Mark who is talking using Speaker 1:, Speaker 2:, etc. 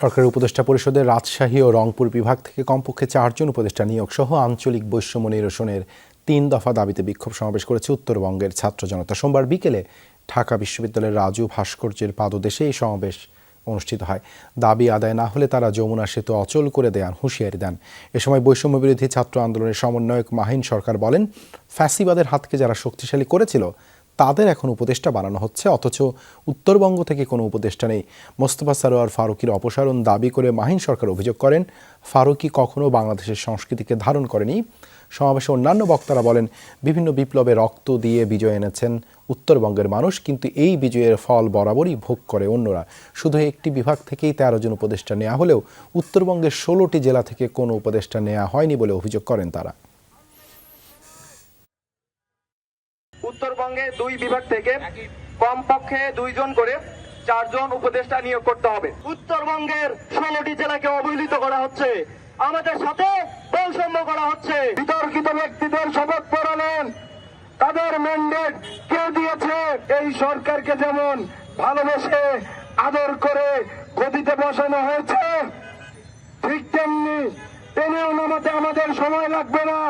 Speaker 1: সরকারি উপদেষ্টা পরিষদের রাজশাহী ও রংপুর বিভাগ থেকে কমপক্ষে চারজন উপদেষ্টা নিয়োগ সহ আঞ্চলিক বৈষম্য নিরসনের তিন দফা দাবিতে বিক্ষোভ সমাবেশ করেছে উত্তরবঙ্গের ছাত্র জনতা। সোমবার বিকেলে ঢাকা বিশ্ববিদ্যালয়ের রাজু ভাস্কর্যের পাদদেশে এই সমাবেশ অনুষ্ঠিত হয়। দাবি আদায় না হলে তারা যমুনা সেতু অচল করে দেন হুঁশিয়ারি দেন। এ সময় বৈষম্য বিরোধী ছাত্র আন্দোলনের সমন্বয়ক মাহিন সরকার বলেন, ফ্যাসিবাদের হাতকে যারা শক্তিশালী করেছিল তাদের এখন উপদেষ্টা বানানো হচ্ছে, অথচ উত্তরবঙ্গ থেকে কোনো উপদেষ্টা নেই। মোস্তফা সারোয়ার ফারুকির অপসারণ দাবি করে মাহিন সরকার অভিযোগ করেন, ফারুকি কখনো বাংলাদেশের সংস্কৃতিকে ধারণ করেনি। সমাবেশে অন্যান্য বক্তারা বলেন, বিভিন্ন বিপ্লবে রক্ত দিয়ে বিজয় এনেছেন উত্তরবঙ্গের মানুষ, কিন্তু এই বিজয়ের ফল বরাবরই ভোগ করে অন্যরা। শুধু একটি বিভাগ থেকেই তেরো জন উপদেষ্টা নেওয়া হলেও উত্তরবঙ্গের ষোলোটি জেলা থেকে কোনো উপদেষ্টা নেওয়া হয়নি বলে অভিযোগ করেন তারা।
Speaker 2: উত্তরবঙ্গে দুই বিভাগ থেকে কমপক্ষে দুইজন করে চারজন উপদেষ্টা নিয়োগ করতে হবে। উত্তরবঙ্গের ষোলোটি জেলাকে অবহেলিত করা হচ্ছে। আমাদের সাথে বৈষম্য করা হচ্ছে। বিতর্কিত ব্যক্তিদের শপথ পড়ালেন। তাদের ম্যান্ডেট কে দিয়েছে? এই সরকারকে যেমন ভালোবেসে আদর করে গদিতে বসানো হয়েছে, ঠিক তেমনি টেনেও নামাতে আমাদের সময় লাগবে না।